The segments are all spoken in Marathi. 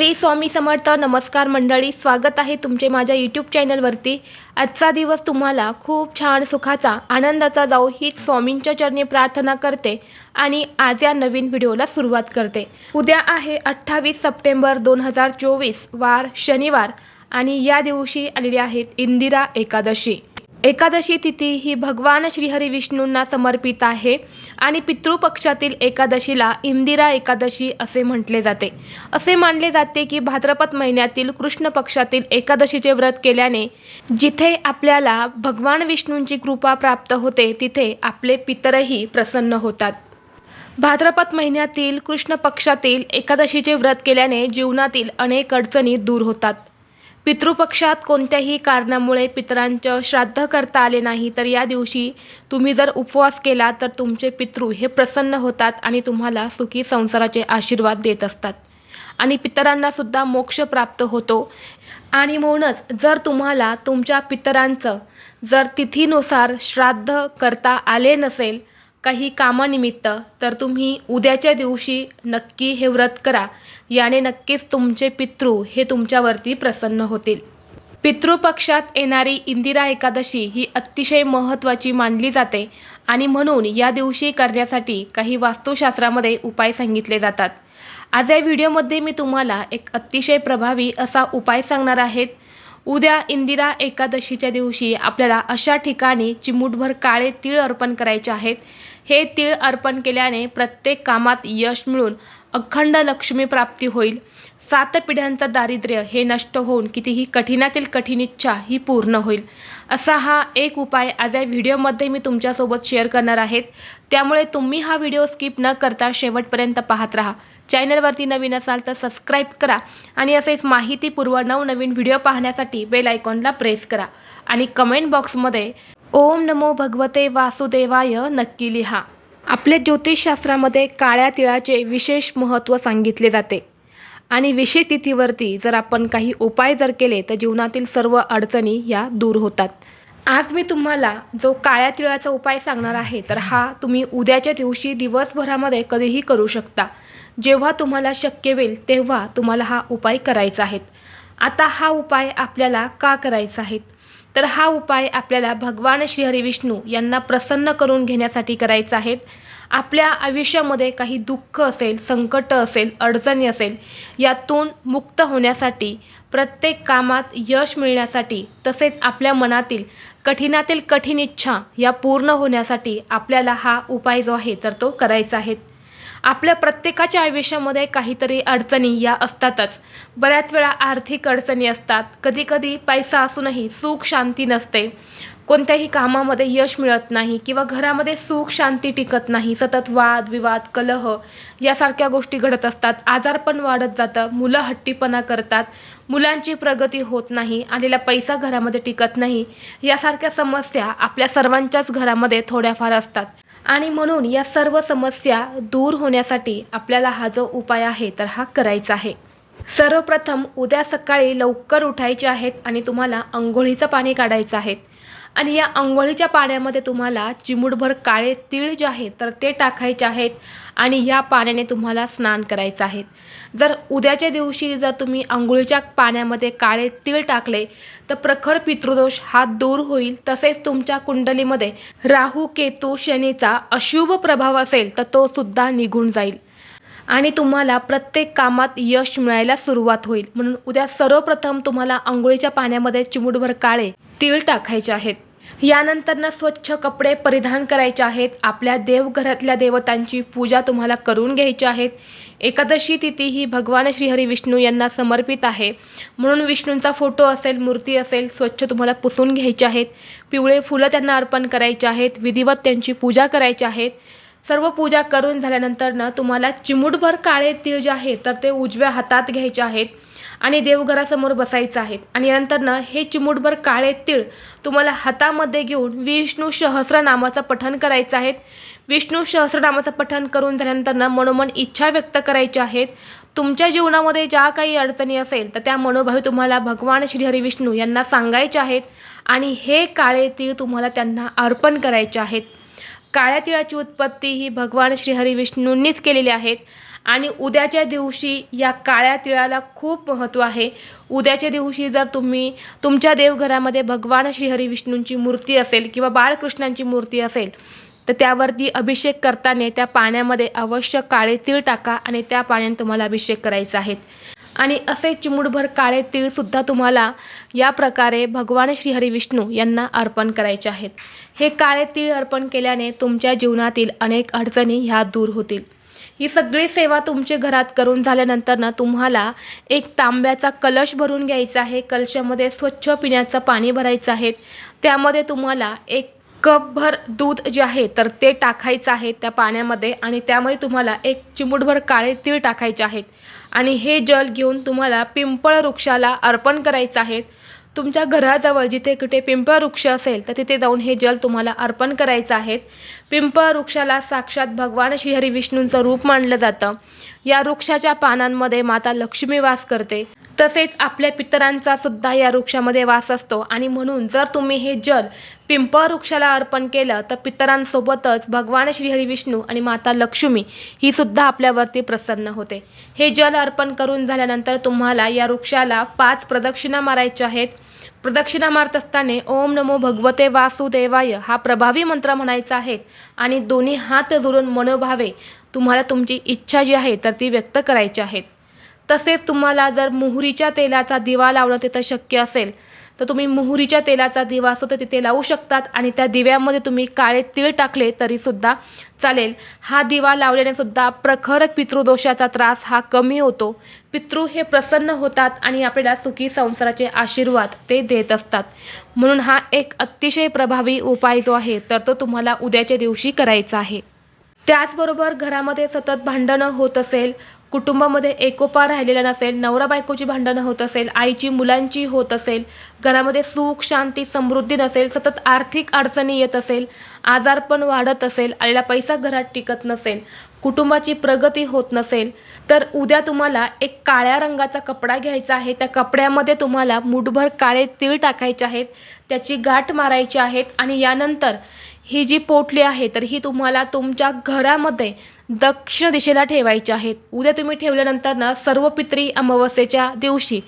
श्री स्वामी समर्थ नमस्कार मंडळी स्वागत आहे तुमचे माझ्या यूट्यूब चॅनलवरती आजचा दिवस तुम्हाला खूप छान सुखाचा आनंदाचा जाऊ हीच स्वामींच्या चरणी प्रार्थना करते आणि आज या नवीन व्हिडिओला सुरुवात करते. उद्या आहे अठ्ठावीस सप्टेंबर दोन हजार चोवीस वार शनिवार आणि या दिवशी आलेली आहेत इंदिरा एकादशी. एकादशी तिथी ही भगवान श्रीहरी विष्णूंना समर्पित आहे आणि पितृपक्षातील एकादशीला इंदिरा एकादशी असे म्हटले जाते. असे मानले जाते की भाद्रपद महिन्यातील कृष्ण पक्षातील एकादशीचे व्रत केल्याने जिथे आपल्याला भगवान विष्णूंची कृपा प्राप्त होते तिथे आपले पितरही प्रसन्न होतात. भाद्रपद महिन्यातील कृष्ण पक्षातील एकादशीचे व्रत केल्याने जीवनातील अनेक अडचणी दूर होतात. पितृपक्षात कोणत्याही कारणामुळे पितरांचं श्राद्ध करता आले नाही तर या दिवशी तुम्ही जर उपवास केला तर तुमचे पितृ हे प्रसन्न होतात आणि तुम्हाला सुखी संसाराचे आशीर्वाद देत असतात. आणि पितरांना सुद्धा मोक्ष प्राप्त होतो. आणि म्हणूनच जर तुम्हाला तुमच्या पितरांचं जर तिथीनुसार श्राद्ध करता आले नसेल काही कामानिमित्त तर तुम्ही उद्याच्या दिवशी नक्की हे व्रत करा. याने नक्कीच तुमचे पितृ हे तुमच्यावरती प्रसन्न होतील. पितृपक्षात येणारी इंदिरा एकादशी ही अतिशय महत्त्वाची मानली जाते आणि म्हणून या दिवशी करण्यासाठी काही वास्तुशास्त्रामध्ये उपाय सांगितले जातात. आज या व्हिडिओमध्ये मी तुम्हाला एक अतिशय प्रभावी असा उपाय सांगणार आहेत उद्या इंदिरा एकादशीच्या दिवशी आपल्याला अशा ठिकाणी चिमूटभर काळे तीळ अर्पण करायचे आहेत. हे तीळ अर्पण केल्याने प्रत्येक कामात यश मिळून अखंड लक्ष्मी प्राप्ती होईल. सात पिढ्यांचं दारिद्र्य हे नष्ट होऊन कितीही कठीणातील कठीण इच्छा ही पूर्ण होईल. असा हा एक उपाय आज या व्हिडिओमध्ये मी तुमच्यासोबत शेअर करणार आहेत. त्यामुळे तुम्ही हा व्हिडिओ स्किप न करता शेवटपर्यंत पाहत राहा. चॅनलवरती नवीन असाल तर सबस्क्राईब करा आणि असेच माहितीपूर्व नवनवीन व्हिडिओ पाहण्यासाठी बेल आयकॉनला प्रेस करा. आणि कमेंट बॉक्समध्ये ओम नमो भगवते वासुदेवाय नक्की लिहा. आपल्या ज्योतिषशास्त्रामध्ये काळ्या तिळाचे विशेष महत्त्व सांगितले जाते. आणि विशेष तिथीवरती जर आपण काही उपाय जर केले तर जीवनातील सर्व अडचणी या दूर होतात. आज मी तुम्हाला जो काळ्या तिळाचा उपाय सांगणार आहे तर हा तुम्ही उद्याच्या दिवशी दिवसभरामध्ये कधीही करू शकता. जेव्हा तुम्हाला शक्य होईल तेव्हा तुम्हाला हा उपाय करायचा आहे. आता हा उपाय आपल्याला का करायचा आहे? तर हा उपाय आपल्याला भगवान श्रीहरी विष्णू यांना प्रसन्न करून घेण्यासाठी करायचा आहे. आपल्या आयुष्यामध्ये काही दुःख असेल संकट असेल अडचणी असेल यातून मुक्त होण्यासाठी प्रत्येक कामात यश मिळण्यासाठी तसेच आपल्या मनातील कठीणातील कठीण इच्छा या पूर्ण होण्यासाठी आपल्याला हा उपाय जो आहे तर तो करायचा आहे. आपल्या प्रत्येकाच्या आयुष्यामध्ये काहीतरी अडचणी या असतातच. बऱ्याच वेळा आर्थिक अडचणी असतात. कधीकधी पैसा असूनही सुख शांती नसते. कोणत्याही कामामध्ये यश मिळत नाही किंवा घरामध्ये सुख शांती टिकत नाही. सतत वाद विवाद कलह यासारख्या गोष्टी घडत असतात. आजारपण वाढत जातं मुलं हट्टीपणा करतात. मुलांची प्रगती होत नाही. आलेला पैसा घरामध्ये टिकत नाही. यासारख्या समस्या आपल्या सर्वांच्याच घरामध्ये थोड्याफार असतात. आणि म्हणून या सर्व समस्या दूर होण्यासाठी आपल्याला हा जो उपाय आहे तर हा करायचा आहे. सर्वप्रथम उद्या सकाळी लवकर उठायचे आहेत आणि तुम्हाला आंघोळीचं पाणी काढायचं आहे. आणि या आंघोळीच्या पाण्यामध्ये तुम्हाला चिमूटभर काळे तीळ जे आहेत तर ते टाकायचे आहेत आणि या पाण्याने तुम्हाला स्नान करायचं आहे. जर उद्याच्या दिवशी जर तुम्ही आंघोळीच्या पाण्यामध्ये काळे तीळ टाकले तर प्रखर पितृदोष हा दूर होईल. तसेच तुमच्या कुंडलीमध्ये राहू केतू शनीचा अशुभ प्रभाव असेल तर तो सुद्धा निघून जाईल. आणि तुम्हाला प्रत्येक कामात यश मिळायला सुरुवात होईल. म्हणून उद्या सर्वप्रथम तुम्हाला आंघोळीच्या पाण्यामध्ये चिमूटभर काळे तीळ टाकायचे आहेत. यानंतर स्वच्छ कपडे परिधान करायचे आहेत. आपल्या देवघरातल्या देवतांची पूजा तुम्हाला करून घ्यायची आहेत. एकादशी तिथी ही भगवान श्रीहरी विष्णू यांना समर्पित आहे. म्हणून विष्णूंचा फोटो असेल मूर्ती असेल स्वच्छ तुम्हाला पुसून घ्यायचे आहेत. पिवळे फुलं त्यांना अर्पण करायचे आहेत. विधिवत त्यांची पूजा करायची आहेत. सर्व पूजा करून झाल्यानंतर ना तुम्हाला चिमूटभर काळे तीळ जे आहे तर ते उजव्या हातात घ्यायचे आहेत. आणि देवघरासमोर बसायचं आहे. आणि नंतरनं हे चिमूटभर काळे तीळ तुम्हाला हातामध्ये घेऊन विष्णू सहस्रनामाचं पठण करायचं आहे. विष्णू सहस्रनामाचं पठण करून झाल्यानंतरनं मनोमन इच्छा व्यक्त करायच्या आहेत तुमच्या जीवनामध्ये ज्या काही अडचणी असेल तर त्या मनोभावी तुम्हाला भगवान श्रीहरी विष्णू यांना सांगायचे आहेत. आणि हे काळे तीळ तुम्हाला त्यांना अर्पण करायचे आहेत. काळ्या तिळाची उत्पत्ती ही भगवान श्रीहरी विष्णूंनीच केलेली आहेत. आणि उद्याच्या दिवशी या काळ्या तिळाला खूप महत्त्व आहे. उद्याच्या दिवशी जर तुम्ही तुमच्या देवघरामध्ये भगवान श्रीहरी विष्णूंची मूर्ती असेल किंवा बाळकृष्णांची मूर्ती असेल तर त्यावरती अभिषेक करताना त्या पाण्यामध्ये अवश्य काळे तीळ टाका आणि त्या पाण्याने तुम्हाला अभिषेक करायचा आहे आणि असे चिमूटभर काळे तीळसुद्धा तुम्हाला या प्रकारे भगवान श्रीहरी विष्णू यांना अर्पण करायचे आहेत. हे काळे तीळ अर्पण केल्याने तुमच्या जीवनातील अनेक अडचणी ह्या दूर होतील. ही सगळी सेवा तुमचे घरात करून झाल्यानंतर ना तुम्हाला एक तांब्याचा कलश भरून घ्यायचा आहे. कलशामध्ये स्वच्छ पिण्याचं पाणी भरायचं आहे. त्यामध्ये तुम्हाला एक कपभर दूध जे आहे तर ते टाकायचं आहे त्या पाण्यामध्ये आणि त्यामध्ये तुम्हाला एक चिमूटभर काळे तीळ टाकायचे आहेत. आणि हे जल घेऊन तुम्हाला पिंपळ वृक्षाला अर्पण करायचं आहे. तुमच्या घराजवळ जिथे कुठे पिंपळ वृक्ष असेल तर तिथे जाऊन हे जल तुम्हाला अर्पण करायचं आहे. पिंपळ वृक्षाला साक्षात भगवान श्रीहरी विष्णूंचं रूप मानलं जातं. या वृक्षाच्या पानांमध्ये माता लक्ष्मी वास करते. तसेच आपल्या पितरांचा सुद्धा या वृक्षामध्ये वास असतो. आणि म्हणून जर तुम्ही हे जल पिंपळ वृक्षाला अर्पण केलं तर पितरांसोबतच भगवान श्रीहरी विष्णू आणि माता लक्ष्मी ही सुद्धा आपल्यावरती प्रसन्न होते. हे जल अर्पण करून झाल्यानंतर तुम्हाला या वृक्षाला पाच प्रदक्षिणा मारायच्या आहेत. प्रदक्षिणा मारत असताना ओम नमो भगवते वासुदेवाय हा प्रभावी मंत्र म्हणायचा आहे आणि दोन्ही हात जोडून मनोभावे तुम्हाला तुमची इच्छा जी आहे तर ती व्यक्त करायची आहेत तसेच तुम्हाला जर मोहरीच्या तेलाचा दिवा लावणं तिथं शक्य असेल तर तुम्ही मोहरीच्या तेलाचा दिवा असतो तर तिथे लावू शकतात आणि त्या दिव्यामध्ये तुम्ही काळे तीळ टाकले तरीसुद्धा चालेल. हा दिवा लावल्याने सुद्धा प्रखर पितृदोषाचा त्रास हा कमी होतो. पितृ हे प्रसन्न होतात आणि आपल्याला सुखी संसाराचे आशीर्वाद ते देत असतात. म्हणून हा एक अतिशय प्रभावी उपाय जो आहे तर तो तुम्हाला उद्याच्या दिवशी करायचा आहे. त्याचबरोबर घरामध्ये सतत भांडणं होत असेल कुटुंबामध्ये एकोपा राहिलेला नसेल नवरा बायकोची भांडणं होत असेल आईची मुलांची होत असेल घरामध्ये सुख शांती समृद्धी नसेल सतत आर्थिक अडचणी येत असेल आजारपण वाढत असेल आलेला पैसा घरात टिकत नसेल कुटुंबाची प्रगती होत नसेल तर उद्या तुम्हाला एक काळ्या रंगाचा कपडा घ्यायचा आहे. त्या कपड्यामध्ये तुम्हाला मुठभर काळे तीळ टाकायचे आहेत त्याची गाठ मारायची आहेत आणि यानंतर ही जी पोटली आहे तर ही तुम्हाला तुमच्या घरामध्ये दक्षिण दिशेला ठेवायची आहेत उद्या तुम्ही ठेवल्यानंतर ना सर्व पित्री अमावस्येच्या दिवशी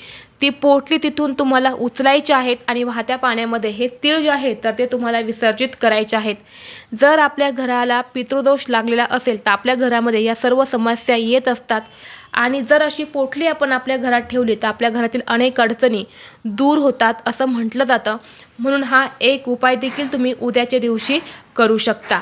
ती पोटली तिथून तुम्हाला उचलायची आहेत आणि वाहत्या पाण्यामध्ये हे तीळ जे आहेत तर ते तुम्हाला विसर्जित करायचे आहेत. जर आपल्या घराला पितृदोष लागलेला असेल तर आपल्या घरामध्ये या सर्व समस्या येत असतात. आणि जर अशी पोटली आपण आपल्या घरात ठेवली तर आपल्या घरातील अनेक अडचणी दूर होतात असं म्हटलं जातं. म्हणून हा एक उपाय देखील तुम्ही उद्याच्या दिवशी करू शकता.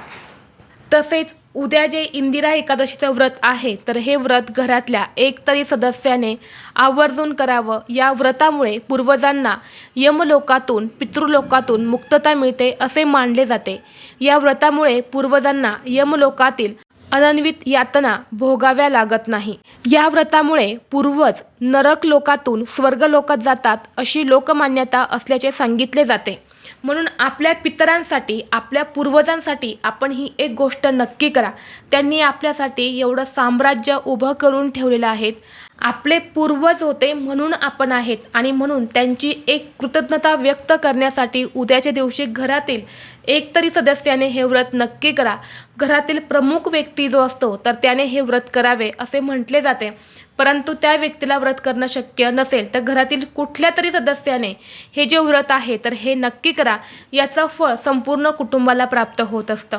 तसेच उद्या जे इंदिरा एकादशीचं व्रत आहे तर हे व्रत घरातल्या एकतरी सदस्याने आवर्जून करावं. या व्रतामुळे पूर्वजांना यमलोकातून पितृलोकातून मुक्तता मिळते असे मानले जाते. या व्रतामुळे पूर्वजांना यमलोकातील अनन्वित यातना भोगाव्या लागत नाही. या व्रतामुळे पूर्वज नरक लोकातून स्वर्ग लोकात जातात अशी लोकमान्यता असल्याचे सांगितले जाते. म्हणून आपल्या पितरांसाठी आपल्या पूर्वजांसाठी आपण ही एक गोष्ट नक्की करा. त्यांनी आपल्यासाठी एवढं साम्राज्य उभं करून ठेवलेलं आहेत. आपले पूर्वज होते म्हणून आपण आहेत. आणि म्हणून त्यांची एक कृतज्ञता व्यक्त करण्यासाठी उद्याच्या दिवशी घरातील एक तरी सदस्याने हे व्रत नक्की करा. घरातील प्रमुख व्यक्ती जो असतो तर त्याने हे व्रत करावे असे म्हटले जाते. परंतु त्या व्यक्तीला व्रत करणं शक्य नसेल तर घरातील कुठल्या तरी सदस्याने हे जे व्रत आहे तर हे नक्की करा. याचं फळ संपूर्ण कुटुंबाला प्राप्त होत असतं.